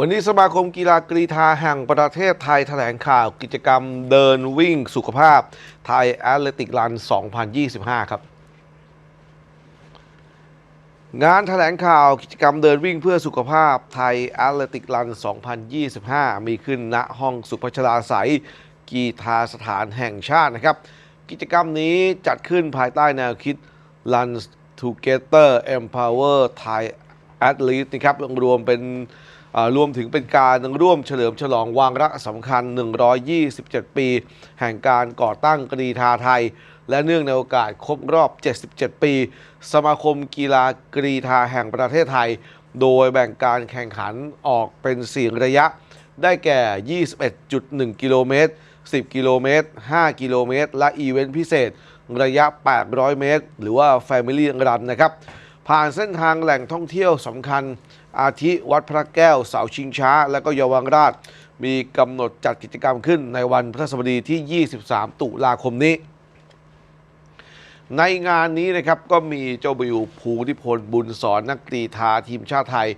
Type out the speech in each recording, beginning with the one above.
วันนี้สมาคมกีฬากรีฑาแห่งประเทศไทยแถลงข่าวกิจกรรมเดินวิ่งสุขภาพไทยแอตเลติกรัน 2025 ครับ งานแถลงข่าวกิจกรรมเดินวิ่งเพื่อสุขภาพไทยแอตเลติกรัน 2025 มีขึ้นณห้องสุพัชราไสยกีฬาสถานแห่งชาตินะครับ กิจกรรมนี้จัดขึ้นภายใต้แนวคิด Run Together Empower Thai Athlete นะครับรวมเป็น รวมถึงเป็นการร่วมเฉลิมฉลองวางระสำคัญ 127 ปี แห่งการก่อตั้งกรีฑาไทย และเนื่องในโอกาสครบรอบ 77 ปี สมาคมกีฬากรีฑาแห่งประเทศไทย โดยแบ่งการแข่งขันออกเป็น 4 ระยะ ได้แก่ 21.1 กิโลเมตร 10 กิโลเมตร 5 กิโลเมตร และอีเวนต์พิเศษ ระยะ 800 เมตร หรือว่า Family Run นะครับ ผ่านเส้นทางแหล่งท่องเที่ยวสำคัญ อาทิวัดพระแก้วเสาชิงช้า และก็เยาวราช มีกำหนดจัดกิจกรรมขึ้นในวันพฤหัสบดีที่ 23 ตุลาคมนี้ ในงานนี้นะครับก็มีเจ้าบิวภูทิพลบุญสอนนักกรีฑาทีมชาติไทย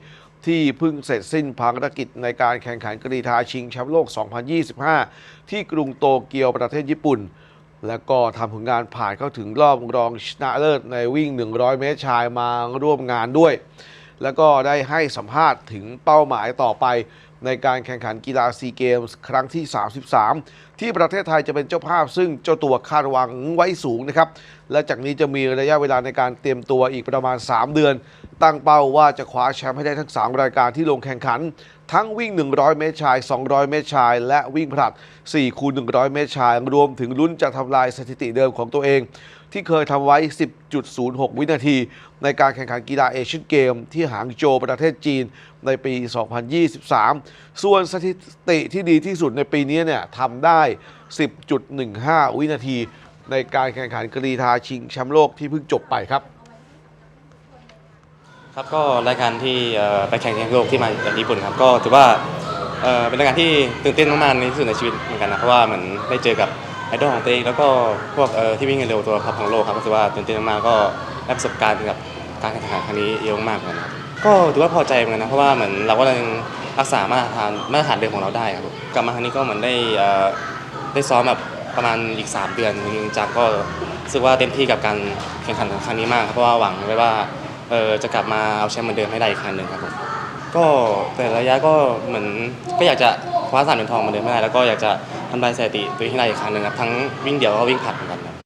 ที่เพิ่งเสร็จสิ้นภารกิจในการแข่งขันกรีฑาชิงแชมป์โลก 2025 ที่กรุงโตเกียวประเทศญี่ปุ่น แล้วก็ทำผลงานผ่านเข้าถึงรอบรองชนะเลิศในวิ่ง 100 เมตรชายมาร่วมงานด้วย แล้วก็ได้ให้สัมภาษณ์ถึงเป้าหมายต่อไปในการแข่งขันกีฬาซีเกมส์ครั้งที่ 33 ที่ประเทศไทยจะเป็นเจ้าภาพ ซึ่งเจ้าตัวคาดหวังไว้สูงนะครับ และจากนี้จะมีระยะเวลาในการเตรียมตัวอีกประมาณ 3 เดือน ตั้งเป้าว่าจะคว้าแชมป์ให้ได้ทั้ง 3 รายการที่ลงแข่งขัน ทั้งวิ่ง 100 เมตรชาย 200 เมตรชาย และวิ่งผลัด4คูณ100 เมตรชาย รวมถึงลุ้นจะทำลายสถิติเดิมของตัวเอง ที่เคยทำไว้ 10.06 วินาที ในการแข่งขันกีฬาเอเชียนเกม ที่หางโจวประเทศจีนในปี 2023 ส่วนสถิติที่ดีที่สุดในปีนี้เนี่ยทำได้ 10.15 วินาที ในการแข่งขันกรีฑาชิงแชมป์โลกที่เพิ่งจบไปครับ ครับก็รายการที่ไปแข่งที่โลกที่มาจากญี่ปุ่นครับก็ถือว่าเเป็นรายการที่ตื่นเต้นมากๆในที่สุดในชีวิตเหมือนกันนะเพราะว่าเหมือนได้เจอกับไอดอลของตัวเองแล้วก็พวกที่วิ่งเร็วตัวท็อปของโลกครับก็ถือว่าตื่นเต้นมากๆก็ได้ประสบการณ์กับการแข่งขันครั้งนี้เยอะมากเหมือนกันครับก็ถือว่าพอใจเหมือนกันนะเพราะว่าเหมือนเราก็ยังรักษามาตรฐานมาตรฐานเดิมของเราได้ครับกลับมาครั้งนี้ก็เหมือนได้ได้ซ้อมแบบประมาณอีก 3 เดือนจริงๆจากก็รู้สึกว่าเต็มที่กับการแข่งขันครั้งนี้มากครับเพราะว่าหวังไว้ว่า เออจะกลับมาเอาแชมป์เหมือนเดิมให้ได้อีกครั้งหนึ่งครับผมก็แต่ระยะก็เหมือนก็อยากจะคว้าสามเหรียญทองเหมือนเดิมให้ได้แล้วก็อยากจะทำลายสถิติตัวเองให้ได้อีกครั้งหนึ่งครับทั้งวิ่งเดี่ยวแล้วก็วิ่งผลัดเหมือนกัน